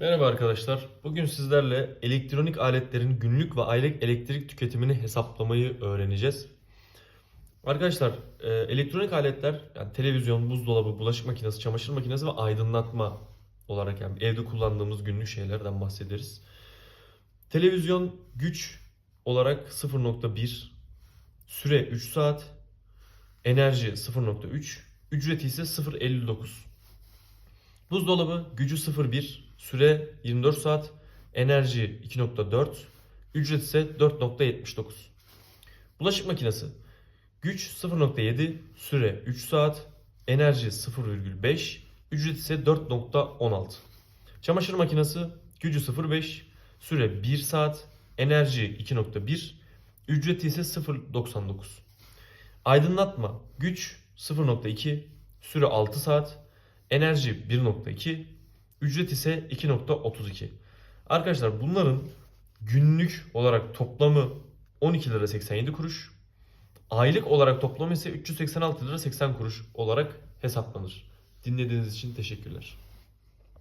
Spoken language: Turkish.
Merhaba arkadaşlar. Bugün sizlerle elektronik aletlerin günlük ve aylık elektrik tüketimini hesaplamayı öğreneceğiz. Arkadaşlar, e, elektronik aletler yani televizyon, buzdolabı, bulaşık makinesi, çamaşır makinesi ve aydınlatma olarak yani evde kullandığımız günlük şeylerden bahsederiz. Televizyon güç olarak 0.1, süre 3 saat, enerji 0.3, ücreti ise 0.59. Buzdolabı gücü 0.1, süre 24 saat, enerji 2.4, ücret ise 4.79. Bulaşık makinesi güç 0.7, süre 3 saat, enerji 0.5, ücret ise 4.16. Çamaşır makinesi gücü 0.5, süre 1 saat, enerji 2.1, ücreti ise 0.99. Aydınlatma güç 0.2, süre 6 saat, enerji 1.2, ücret ise 2.32. Arkadaşlar bunların günlük olarak toplamı 12 lira 87 kuruş. Aylık olarak toplamı ise 386 lira 80 kuruş olarak hesaplanır. Dinlediğiniz için teşekkürler.